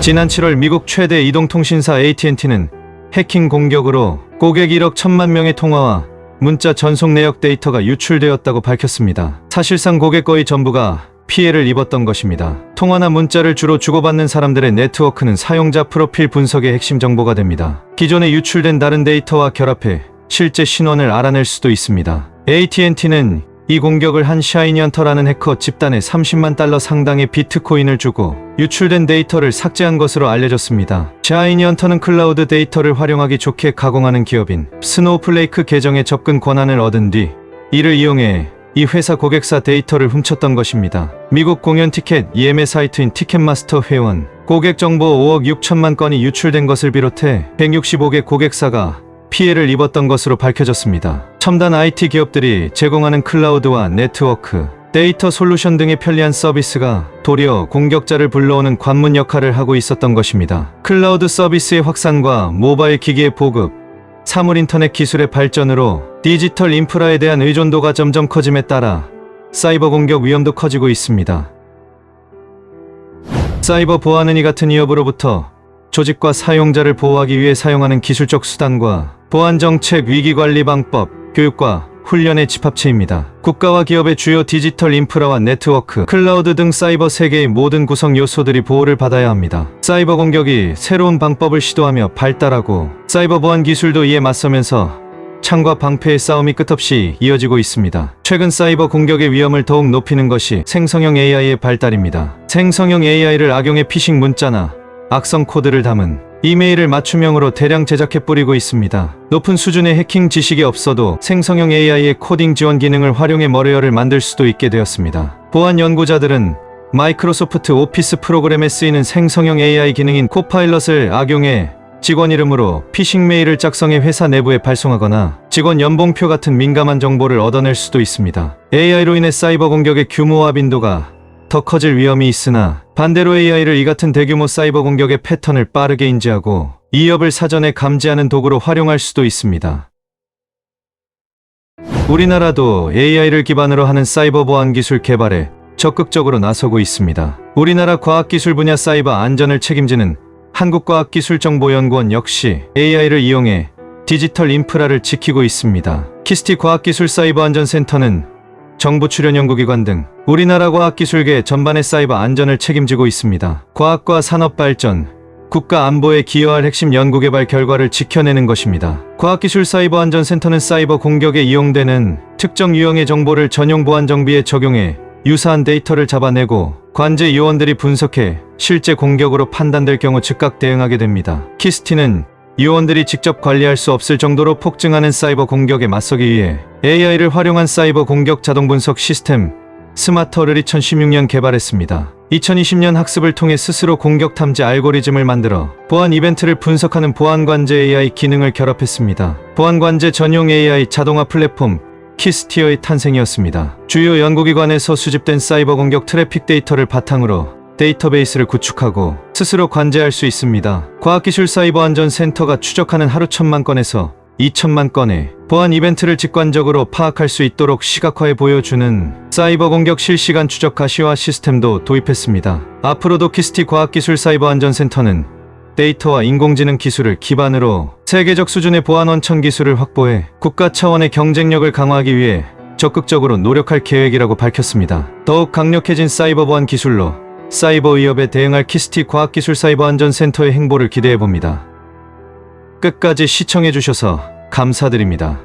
지난 7월 미국 최대 이동통신사 AT&T는 해킹 공격으로 고객 1억 1천만 명의 통화와 문자 전송 내역 데이터가 유출되었다고 밝혔습니다. 사실상 고객 거의 전부가 피해를 입었던 것입니다. 통화나 문자를 주로 주고받는 사람들의 네트워크는 사용자 프로필 분석의 핵심 정보가 됩니다. 기존에 유출된 다른 데이터와 결합해 실제 신원을 알아낼 수도 있습니다. AT&T는 이 공격을 한 샤이니 헌터라는 해커 집단에 30만 달러 상당의 비트코인을 주고 유출된 데이터를 삭제한 것으로 알려졌습니다. 샤이니 헌터는 클라우드 데이터를 활용하기 좋게 가공하는 기업인 스노우플레이크 계정에 접근 권한을 얻은 뒤 이를 이용해 이 회사 고객사 데이터를 훔쳤던 것입니다. 미국 공연 티켓 예매 사이트인 티켓마스터 회원 고객 정보 5억 6천만 건이 유출된 것을 비롯해 165개 고객사가 피해를 입었던 것으로 밝혀졌습니다. 첨단 IT 기업들이 제공하는 클라우드와 네트워크, 데이터 솔루션 등의 편리한 서비스가 도리어 공격자를 불러오는 관문 역할을 하고 있었던 것입니다. 클라우드 서비스의 확산과 모바일 기기의 보급, 사물 인터넷 기술의 발전으로 디지털 인프라에 대한 의존도가 점점 커짐에 따라 사이버 공격 위험도 커지고 있습니다. 사이버 보안은 이 같은 위협으로부터 조직과 사용자를 보호하기 위해 사용하는 기술적 수단과 보안 정책 위기 관리 방법, 교육과 훈련의 집합체입니다. 국가와 기업의 주요 디지털 인프라와 네트워크, 클라우드 등 사이버 세계의 모든 구성 요소들이 보호를 받아야 합니다. 사이버 공격이 새로운 방법을 시도하며 발달하고 사이버 보안 기술도 이에 맞서면서 창과 방패의 싸움이 끝없이 이어지고 있습니다. 최근 사이버 공격의 위험을 더욱 높이는 것이 생성형 AI의 발달입니다. 생성형 AI를 악용해 피싱 문자나 악성 코드를 담은 이메일을 맞춤형으로 대량 제작해 뿌리고 있습니다. 높은 수준의 해킹 지식이 없어도 생성형 AI의 코딩 지원 기능을 활용해 머리어를 만들 수도 있게 되었습니다. 보안 연구자들은 마이크로소프트 오피스 프로그램에 쓰이는 생성형 AI 기능인 코파일럿을 악용해 직원 이름으로 피싱 메일을 작성해 회사 내부에 발송하거나 직원 연봉표 같은 민감한 정보를 얻어낼 수도 있습니다. AI로 인해 사이버 공격의 규모와 빈도가 더 커질 위험이 있으나 반대로 AI를 이 같은 대규모 사이버 공격의 패턴을 빠르게 인지하고 이협을 사전에 감지하는 도구로 활용할 수도 있습니다. 우리나라도 AI를 기반으로 하는 사이버 보안 기술 개발에 적극적으로 나서고 있습니다. 우리나라 과학기술 분야 사이버 안전을 책임지는 한국과학기술정보연구원 역시 AI를 이용해 디지털 인프라를 지키고 있습니다. 키스티 과학기술 사이버 안전센터는 정부 출연 연구기관 등 우리나라 과학기술계 전반의 사이버 안전을 책임지고 있습니다. 과학과 산업 발전, 국가 안보에 기여할 핵심 연구개발 결과를 지켜내는 것입니다. 과학기술 사이버 안전센터는 사이버 공격에 이용되는 특정 유형의 정보를 전용 보안 정비에 적용해 유사한 데이터를 잡아내고 관제 요원들이 분석해 실제 공격으로 판단될 경우 즉각 대응하게 됩니다. 키스티는 요원들이 직접 관리할 수 없을 정도로 폭증하는 사이버 공격에 맞서기 위해 AI를 활용한 사이버 공격 자동 분석 시스템 스마터를 2016년 개발했습니다. 2020년 학습을 통해 스스로 공격 탐지 알고리즘을 만들어 보안 이벤트를 분석하는 보안 관제 AI 기능을 결합했습니다. 보안 관제 전용 AI 자동화 플랫폼 키스티어의 탄생이었습니다. 주요 연구기관에서 수집된 사이버 공격 트래픽 데이터를 바탕으로 데이터베이스를 구축하고 스스로 관제할 수 있습니다. 과학기술 사이버안전센터가 추적하는 하루 천만 건에서 2천만 건의 보안 이벤트를 직관적으로 파악할 수 있도록 시각화해 보여주는 사이버 공격 실시간 추적 가시화 시스템도 도입했습니다. 앞으로도 키스티 과학기술 사이버안전센터는 데이터와 인공지능 기술을 기반으로 세계적 수준의 보안 원천 기술을 확보해 국가 차원의 경쟁력을 강화하기 위해 적극적으로 노력할 계획이라고 밝혔습니다. 더욱 강력해진 사이버 보안 기술로 사이버 위협에 대응할 키스티 과학기술 사이버 안전센터의 행보를 기대해 봅니다. 끝까지 시청해 주셔서 감사드립니다.